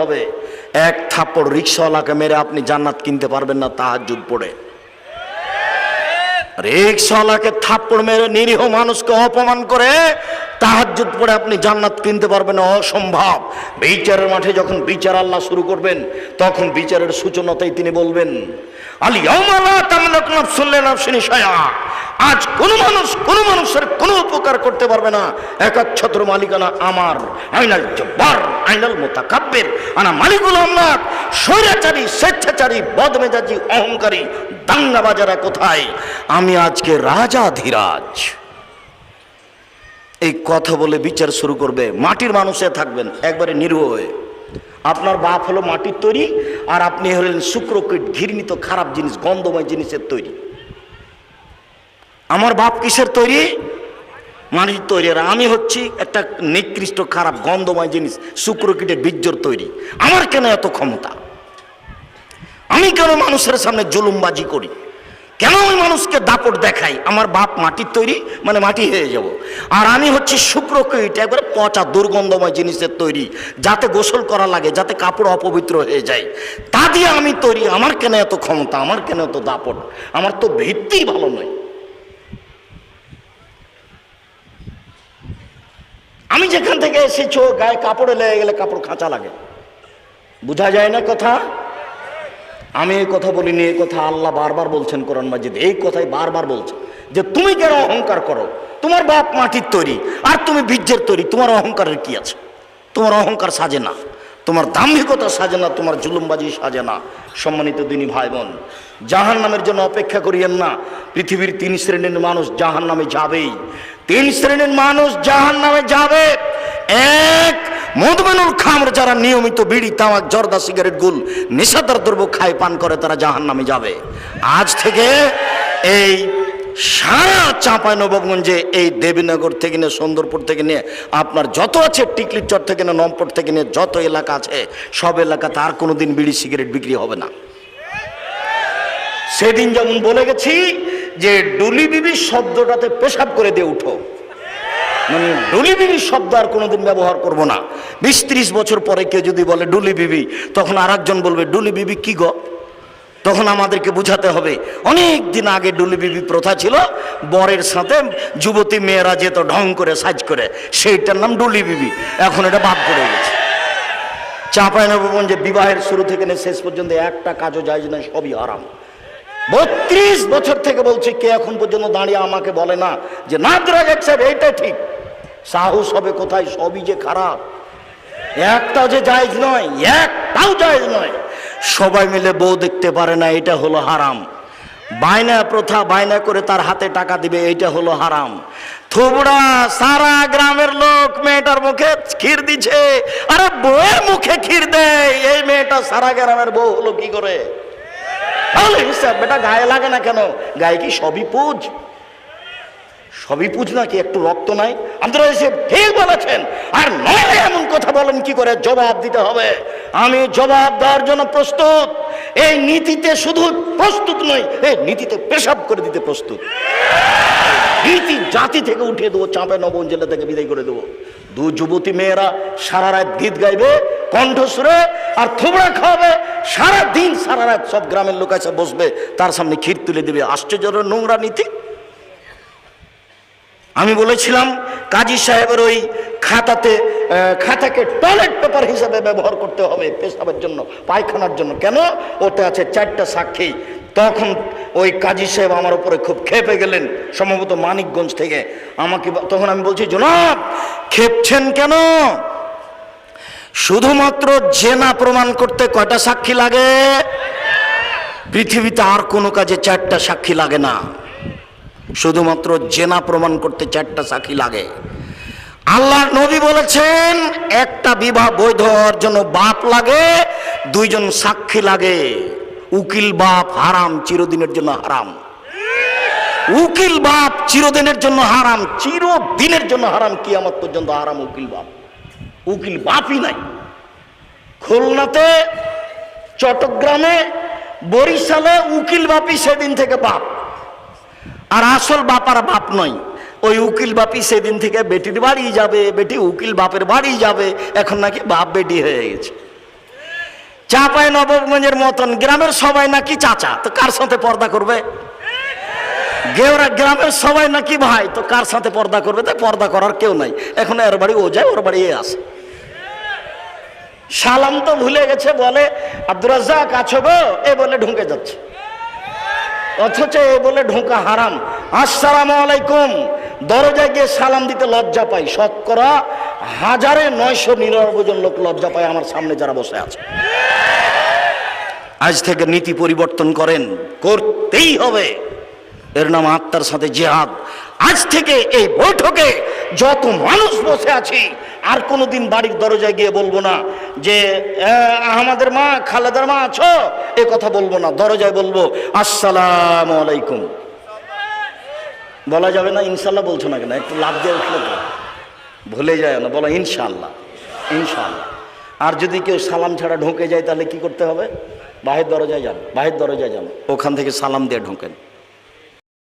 হবে। এক থাপ্পড় রিক্সাওয়ালাকে মেরে আপনি জান্নাত কিনতে পারবেন না তাহাজুদ পড়ে। রিক্সাওয়ালাকে থাপ্পড় মেরে নিরীহ মানুষকে অপমান করে তাহাজুদ পড়ে আপনি জান্নাত কিনতে পারবেন, অসম্ভব। বিচারের মাঠে যখন বিচার আল্লাহ শুরু করবেন, তখন বিচারের সূচনাতেই তিনি বলবেন আলী ইয়াউমালা তামলাক নাফসুন লিনাফসিন শাইআ। আজ কোন মানুষ, কোন মানুষের কোনো উপকার করতে পারবে না। একাচ্ছত্র মালিকানা আমার, আইনাল জব্বার, আইনাল মোতাকাব্বের। আনা মালিকুল আমলাক, স্বৈরাচারী, স্বেচ্ছাচারী, বদমেজাজি, অহংকারী দাঙ্গাবাজারা কোথায়? আমি আজকে রাজা ধীরাজ। এই কথা বলে বিচার শুরু করবে। মাটির মানুষে থাকবেন, একবারে নিরীহ হয়ে। আপনার বাপ হলো মাটির তৈরি, আর আপনি হলেন শুক্রকীট ঘৃণিত খারাপ জিনিস, গন্ধময় জিনিসের তৈরি। আমার বাপ কিসের তৈরি? মাটির তৈরি। আর আমি হচ্ছি একটা নিকৃষ্ট খারাপ গন্ধময় জিনিস শুক্রকীটের বীর্যর তৈরি। আমার কেন এত ক্ষমতা? আমি কেন মানুষের সামনে জুলুমবাজি করি? কেন আমি মানুষকে দাপট দেখাই? আমার বাপ মাটির তৈরি মানে মাটি হয়ে যাব। আর আমি হচ্ছি শুক্রকীট, একবারে পচা, দুর্গন্ধময় জিনিসের তৈরি, যাতে গোসল করা লাগে, যাতে কাপড় অপবিত্র হয়ে যায়। তা দিয়ে আমি তৈরি। আমার কেন এত ক্ষমতা? আমার কেন এত দাপট? আমার তো ভিত্তি ভালো নয়। আমি যেখান থেকে এসেছ গায়ে কাপড়ে লেগে গেলে কাপড় খাঁচা লাগে। বোঝা যায় না কথা? আমি এই কথা বলিনি, এই কথা আল্লাহ বারবার বলছেন কোরআন মাজিদ। এই কথাই বারবার বলছে যে, তুমি কেন অহংকার করো, তোমার বাপ মাটির তৈরি, আর তুমি বীর্যের তৈরি, তোমার অহংকারের কি আছে? তোমার অহংকার সাজে না, তোমার দাম্ভিকতা সাজে না, তোমার জুলুমবাজি সাজে না। সম্মানিত দিনী ভাই বোন জাহান নামের জন্য অপেক্ষা করিয়েন না। পৃথিবীর তিন শ্রেণির মানুষ জাহান নামে যাবেই। তিন শ্রেণির মানুষ জাহান নামে যাবে। এক, মধুমেনুল খামর যারা নিয়মিত বিড়ি, তামাক, জর্দা, সিগারেট, গুল নেশাদার দ্রব্য খায়, পান করে, তারা জাহান নামে যাবে। আজ থেকে এই সারা চাঁপাই নবাবগঞ্জে, এই দেবীনগর থেকে নিয়ে, সুন্দরপুর থেকে নিয়ে, আপনার যত আছে টিকলির চর থেকে নিয়ে, নম্পট থেকে নিয়ে, যত এলাকা আছে, সব এলাকাতে আর কোনো দিন বিড়ি, সিগারেট বিক্রি হবে না। সেদিন যেমন বলে গেছি যে ডুলি বিবি শব্দটাতে পেশাব করে দিয়ে উঠো। মানে ডুলি বিবি শব্দ আর কোনোদিন ব্যবহার করব না। বিশ ত্রিশ বছর পরে কেউ যদি বলে ডুলি বিবি, তখন আর বলবে, ডুলি বিবি কি গো? তখন আমাদেরকে বুঝাতে হবে। অনেক দিন আগে ডুলি বিবি প্রথা ছিল, বরের সাথে যুবতী মেয়েরা যেত ঢং করে, সাজ করে, সেইটার নাম ডুলি বিবি। এখন এটা বাদ পড়ে গেছে। চাঁপাই নবগঞ্জে বিবাহের শুরু থেকে শেষ পর্যন্ত একটা কাজও যায় না, সবই আরাম বত্রিশ বছর থেকে বলছি, কে এখন পর্যন্ত দাঁড়িয়ে আমাকে বলে না যে নাদরাজ সাহেব, এইটা ঠিক। সাহস হবে কোথায়? সবই যে খারাপ। একটাও যে জায়জ নয়, একটাও জায়জ নয়। সবাই মিলে বউ দেখতে পারে না এটা হলো হারাম। বায়না প্রথা বায়না করে তার হাতে টাকা দিবে, এইটা হলো হারাম। থুবড়া সারা গ্রামের লোক মেয়েটার মুখে ক্ষীর দিছে। আরে বউয়ের মুখে ক্ষীর দেয়, এই মেয়েটা সারা গ্রামের বউ হলো কি করে? তাহলে হিসাব বেটা গায়ে লাগে না কেন? গায়ে কি সবই পুজ? সবই পুজ নাকি? একটু রক্ত নাই? ঠিক বলেছেন। আর নয় এমন কথা বলেন, কি করে জবাব দিতে হবে? আমি জবাব দেওয়ার জন্য প্রস্তুত। এই নীতিতে শুধু প্রস্তুত নয় এই নীতিতে পেশাব করে দিতে প্রস্তুত। নীতি জাতি থেকে উঠিয়ে দেবো, চাঁপে নবন জেলা থেকে বিদায় করে দেবো। দু যুবতী মেয়েরা সারা রাত গীত গাইবে কণ্ঠসুরে আর থোবড়া খাওয়াবে সারা দিন সারা রাত সব গ্রামের লোক এসে বসবে, তার সামনে ক্ষীর তুলে দেবে। আশ্চর্য নোংরা নীতি। আমি বলেছিলাম, কাজী সাহেবের ওই খাতাতে খাতাকে টয়লেট পেপার হিসাবে ব্যবহার করতে হবে পেশাবের জন্য, পায়খানার জন্য। কেন? ওতে আছে চারটা সাক্ষী। তখন ওই কাজী সাহেব আমার উপরে খুব খেপে গেলেন, সম্ভবত মানিকগঞ্জ থেকে। আমাকে তখন আমি বলছি, জনাব খেপছেন কেন? শুধুমাত্র জেনা প্রমাণ করতে কয়টা সাক্ষী লাগে? পৃথিবীতে আর কোনো কাজে চারটা সাক্ষী লাগে না। শুধুমাত্র জেনা প্রমাণ করতে চারটা সাক্ষী লাগে। আল্লাহ নবী বলেছেন, একটা বিবাহ বৈধ হওয়ার জন্য বাপ লাগে, দুইজন সাক্ষী লাগে। উকিল বাপ হারাম, চিরদিনের জন্য হারাম। উকিল বাপ চিরদিনের জন্য হারাম, চিরদিনের জন্য হারাম কি আমার পর্যন্ত হারাম উকিল বাপ। উকিল বাপই নাই। খুলনাতে, চট্টগ্রামে, বরিশালে উকিল বাপই সেদিন থেকে বাপ। আর আসল বাপার বাপ নয়। ওই উকিল বাপি সেদিন থেকে বেটির বাড়ি যাবে, বেটি উকিল বাপের বাড়ি যাবে, এখন নাকি বাপ বেটি হয়ে গেছে। চাপাই নবগঞ্জের মতন, গ্রামের সবাই নাকি চাচা, তো কার সাথে পর্দা করবে? গেওরা গ্রামের সবাই নাকি ভাই, তো কার সাথে পর্দা করবে? তাই পর্দা করার কেউ নাই। এখন এর বাড়ি ও যায়, ওর বাড়ি এ আসে সালাম তো ভুলে গেছে, বলে, আব্দুর আছো গো? এ বলে ঢুকে যাচ্ছে। অথচ এ বলে ঢোকা হারাম। আসসালামু আলাইকুম। দরজায় গিয়ে সালাম দিতে লজ্জা পাই। শতকরা হাজারে নয়শো নিরানব্বই জন লোক লজ্জা পায় আমার সামনে যারা বসে আছে। আজ থেকে নীতি পরিবর্তন করেন, করতেই হবে। এর নাম আত্মার সাথে জেহাদ। আজ থেকে এই বৈঠকে যত মানুষ বসে আছি, আর কোনোদিন বাড়ির দরজায় গিয়ে বলব না যে আমাদের মা, খালেদার মা আছো? এ কথা বলব না, দরজায় বলব, আসসালাম আলাইকুম। বলা যাবে না, ইনশাল্লাহ বলছো না কেন, একটু লাভ দিয়ে উঠল তো। ভুলে যায় না, বলো ইনশাল্লাহ ইনশাল্লাহ। আর যদি কেউ সালাম ছাড়া ঢুকে যায়, তাহলে কি করতে হবে? বাহির দরজায় যান, বাহির দরজায় যান, ওখান থেকে সালাম দিয়ে ঢোকেন।